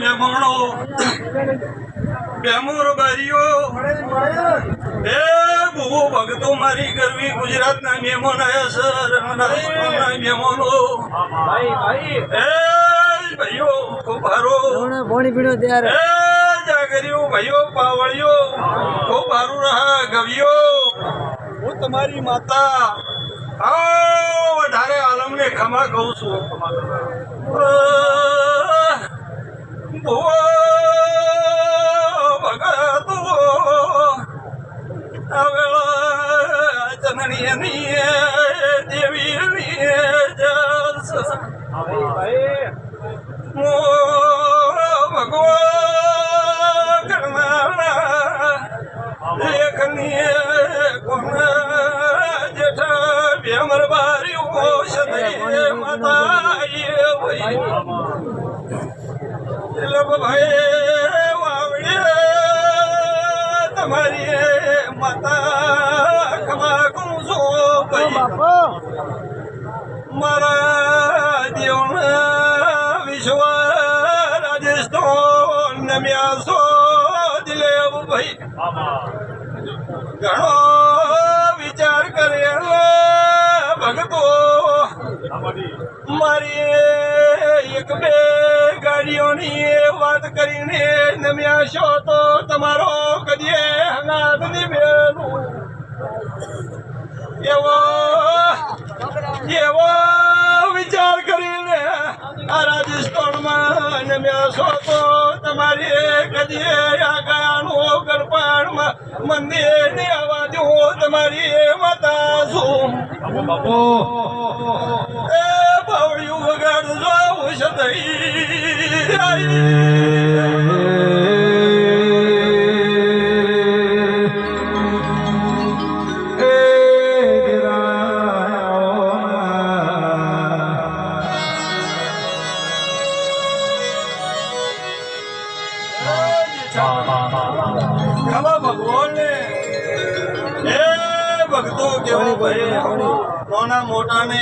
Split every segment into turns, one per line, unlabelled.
બેનો બેમોર બારીઓ. એ મારી કરવી ગુજરાતના મહેમાન આયા સર મહેમાનો એ ભાઈઓ ખૂબ હારો
પાણી પીણો ત્યારે
એ જાગરીઓ, ભાઈઓ, પાવળીઓ ખૂબ રહા ગવ્યો હું તમારી માતા. આ વધારે આલમને ખમા કહું છું. هو ڀڳو એ ભાઈ વાવડે તમારી માતા ખમા છો ભાઈ. મારા દેવના વિશ્વ રાજસ્થાન નમ્યા સો દિલેવ ભાઈ. ઘણો વિચાર કરેલો ભગતો. મારી એક બે ગાડીઓની વાત કરીને નમ્યા છો તો તમારો કદીએ હંગાત બેનું એવો એવો વિચાર કરીને આ રાજસ્થાનમાં નમ્યા છો તો તમારી કદીએ આ ગાયાનું ગરપાણમાં મંદિરની આવા હું તમારી માતા છું. એ બાવળિયું વગાડજો ખબર ભગવાનને એ ભક્તો કેવો ભાઈ? નાના મોટાને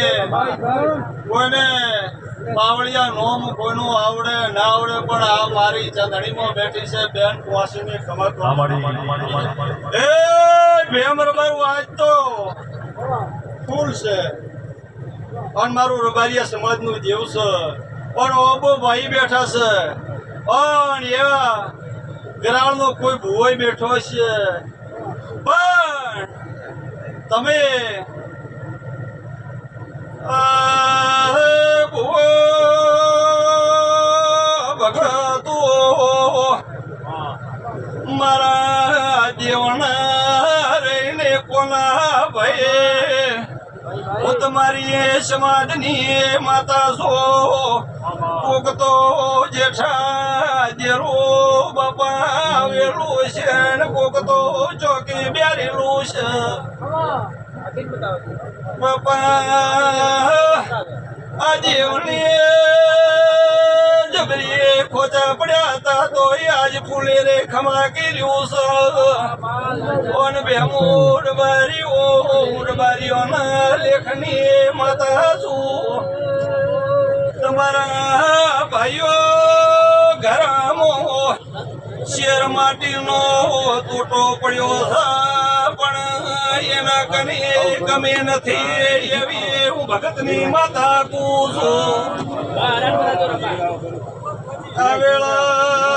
કોઈને પાવળિયા નોમ કોઈનું આવડે ના આવડે પણ આ મારી ચંદણીમાં બેઠી છે બેન કુવાસીની કમર એ ભેમ રબારું આજ તો ફૂલ છે. અને મારું રબારિયા સમાજનું દેવ છે. પણ ઓબો ભાઈ બેઠા છે. પણ એવા ગરાળનો કોઈ ભૂવાઈ બેઠો છે. પણ તમે આ મારા દેવના રહીને કોના ભયે હું તમારી સમાજની માતા છો કોક તો જેઠા જેરો બાપા વેલું છે ને કોક તો ચોકી બેરેલું છે બાપા આ દેવની જબરીએ ખોટા આજ ફૂલે રે ખમા કર્યું ઓન બેમૂર બારીઓ બારીઓના લેખની માતા છું. તમારા ભાઈઓ ઘરામો, શેર માટીનો તૂટો પડ્યો પણ એના કને ગમે નથી એવી હું ભગતની માતા કુ છું. આ વેળા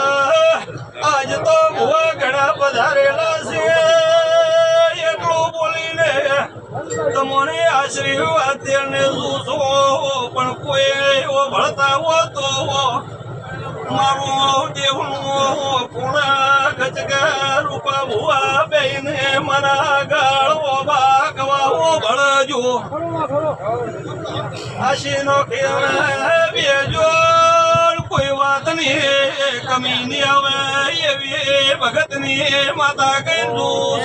આજ તો ભુવા ઘણા પધારેલા છે. એટલું બોલીને તમને આશીર્વાદ તેને શું પણ કોઈ એવો ભળતા હોતો મારું દેવનું પૂણા ગચકા રૂપા ભુવા બેને મારા ગાળો ભાગવા ભળજો. આશીનો ખેલ નહીં આવે એવી ભગતની માતા
કહેલું